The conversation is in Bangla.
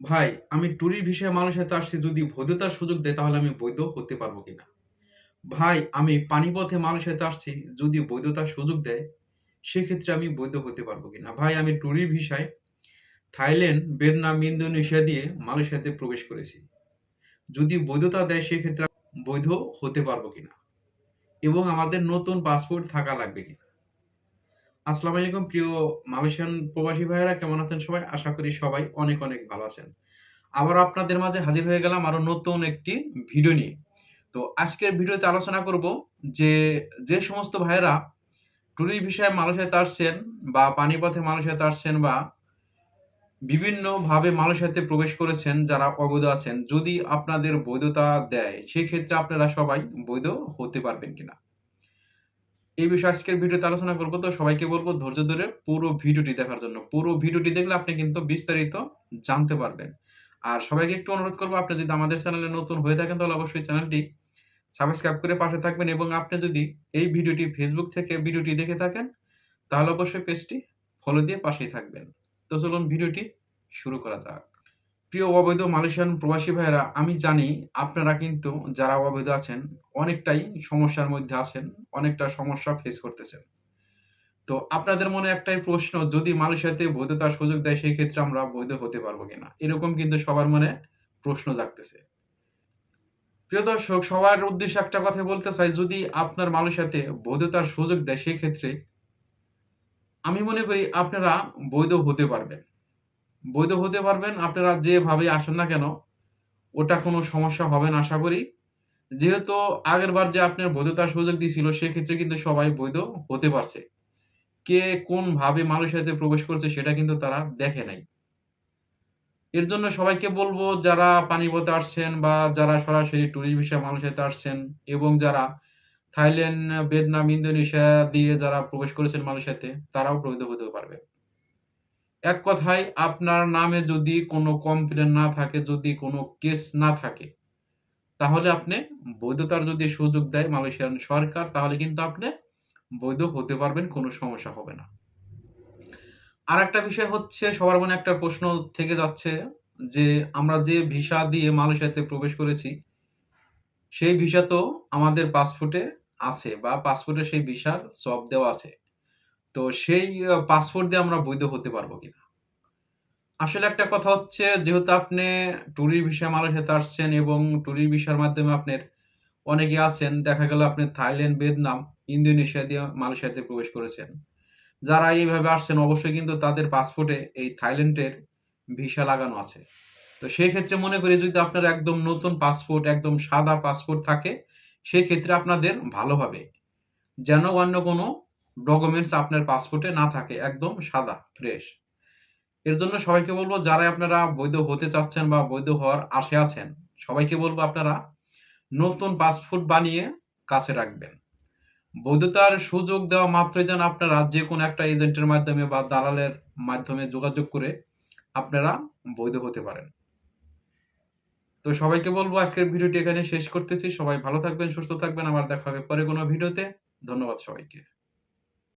ভাই আমি ট্যুরির ভিসায় মালয়েশিয়াতে আসছি যদি বৈধতার সুযোগ দেয় তাহলে আমি বৈধ হতে পারব কিনা? ভাই আমি পানিপথে মালয়েশিয়াতে আসছি যদি বৈধতার সুযোগ দেয় সেক্ষেত্রে আমি বৈধ হতে পারব কিনা? ভাই আমি ট্যুরির ভিসায় থাইল্যান্ড, ভিয়েতনাম, ইন্দোনেশিয়া দিয়ে মানুষের মালয়েশিয়াতে প্রবেশ করেছি। যদি বৈধতা দেয় সেক্ষেত্রে বৈধ হতে পারব কিনা? এবং আমাদের নতুন পাসপোর্ট থাকা লাগবে কিনা? আসসালামু আলাইকুম প্রিয় মালয়েশিয়ান প্রবাসী ভাইয়েরা কেমন আছেন সবাই? আশা করি সবাই অনেক, অনেক ভালো আছেন। আবারও আপনাদের মাঝে হাজির হয়ে গেলাম আরও নতুন একটি ভিডিও নিয়ে। তো আজকের ভিডিওতে আলোচনা করব যে, যে সমস্ত ভাইয়েরা ট্যুরির ভিসায় মালয়েশিয়াতে আসছেন বা পানিপথে মালয়েশিয়াতে আসছেন বা বিভিন্নভাবে মালয়েশিয়াতে প্রবেশ করেছেন যারা অবৈধ আছেন, যদি আপনাদের বৈধতা দেয় সেক্ষেত্রে আপনারা সবাই বৈধ হতে পারবেন কিনা? এই বিষয়ে আজকের ভিডিওতে আলোচনা করব তো সবাইকে বলব ধৈর্য ধরে পুরো ভিডিওটি দেখার জন্য। পুরো ভিডিওটি দেখলে আপনি কিন্তু বিস্তারিত জানতে পারবেন। আর সবাইকে একটু অনুরোধ করব, আপনি যদি আমাদের চ্যানেলে নতুন হয়ে থাকেন তাহলে অবশ্যই চ্যানেলটি সাবস্ক্রাইব করে পাশে থাকবেন এবং আপনি যদি এই ভিডিওটি ফেসবুক থেকে ভিডিওটি দেখে থাকেন, তাহলে অবশ্যই পেজটি ফলো দিয়ে পাশেই থাকবেন। তো চলুন ভিডিওটি শুরু করা যাক। প্রিয় অবৈধ মালয়েশিয়ান প্রবাসী ভাইয়েরা আমি জানি আপনারা কিন্তু যারা অবৈধ আছেন অনেকটাই সমস্যার মধ্যে আছেন, অনেকটা সমস্যা ফেস করতেছেন। তো আপনাদের মনে একটাই প্রশ্ন যদি মালয়েশিয়াতে বৈধতার সুযোগ দেয় সেই ক্ষেত্রে আমরা বৈধ হতে পারব কিনা? এরকম কিন্তু সবার মনে প্রশ্ন জাগতেছে। প্রিয় দর্শক সবার উদ্দেশ্যে একটা কথা বলতে চাই যদি আপনার মালয়েশিয়াতে বৈধতার সুযোগ দেয় সেক্ষেত্রে আমি মনে করি আপনারা বৈধ হতে পারবেন। বৈধ হতে পারবেন আপনারা যেভাবে আসেন না কেন ওটা কোনো সমস্যা হবে না আশা করি। যেহেতু আগেরবার যে আপনার বৈধতার সুযোগ দিয়েছিল সেক্ষেত্রে কিন্তু সবাই বৈধ হতে পারছে। কে কোনভাবে মালয়েশিয়াতে প্রবেশ করছে সেটা কিন্তু তারা দেখে নাই। এর জন্য সবাইকে বলব যারা পানিপথে আসছেন বা যারা সরাসরি ট্যুরিস্ট ভিসায় মালয়েশিয়াতে আসছেন এবং যারা থাইল্যান্ড, ভিয়েতনাম, ইন্দোনেশিয়া দিয়ে যারা প্রবেশ করেছেন মালয়েশিয়াতে তারাও বৈধ হতে পারবে। এক কথায় আপনার নামে যদি কোনো কমপ্লেন না থাকে, যদি কোনো কেস না থাকে, তাহলে আপনি বৈধতার যদি সুযোগ দেয় মালয়েশিয়ান সরকার তাহলে কিন্তু আপনি বৈধ হতে পারবেন, কোনো সমস্যা হবে না। আর একটা বিষয় হচ্ছে সবার মনে একটা প্রশ্ন থেকে যাচ্ছে যে আমরা যে ভিসা দিয়ে মালয়েশিয়াতে প্রবেশ করেছি সেই ভিসা তো আমাদের পাসপোর্টে আছে বা পাসপোর্টে সেই ভিসার ছপ দেওয়া আছে। তো সেই পাসপোর্ট দিয়ে আমরা বৈধ হতে পারব কিনা? আসলে একটা কথা হচ্ছে যেহেতু আপনি ট্যুরির ভিসায় মালয়েশিয়াতে আসছেন এবং ট্যুরির ভিসার মাধ্যমে আপনার অনেকে আছেন দেখা গেল আপনি থাইল্যান্ড, ভিয়েতনাম, ইন্দোনেশিয়া দিয়ে মালয়েশিয়াতে প্রবেশ করেছেন। যারা এইভাবে আসছেন অবশ্যই কিন্তু তাদের পাসপোর্টে এই থাইল্যান্ডের ভিসা লাগানো আছে। তো সেই ক্ষেত্রে মনে করি যদি আপনার একদম নতুন পাসপোর্ট, একদম সাদা পাসপোর্ট থাকে সেক্ষেত্রে আপনাদের ভালো হবে। যেন অন্য কোনো ডকুমেন্টস আপনার পাসপোর্টে না থাকে, একদম সাদা ফ্রেশ। এর জন্য সবাইকে বলব যারা আপনারা বৈধ হতে চাচ্ছেন বা বৈধ হওয়ার আশে আছেন, সবাইকে বলব আপনারা নতুন পাসপোর্ট বানিয়ে কাছে রাখবেন। বৈধতার সুযোগ দেওয়া মাত্রই যেন আপনারা যে কোনো একটা এজেন্টের মাধ্যমে বা দালালের মাধ্যমে যোগাযোগ করে আপনারা বৈধ হতে পারেন। তো সবাইকে বলব আজকের ভিডিওটি এখানে শেষ করতেছি। সবাই ভালো থাকবেন, সুস্থ থাকবেন। আবার দেখা হবে পরে কোনো ভিডিওতে। ধন্যবাদ সবাইকে।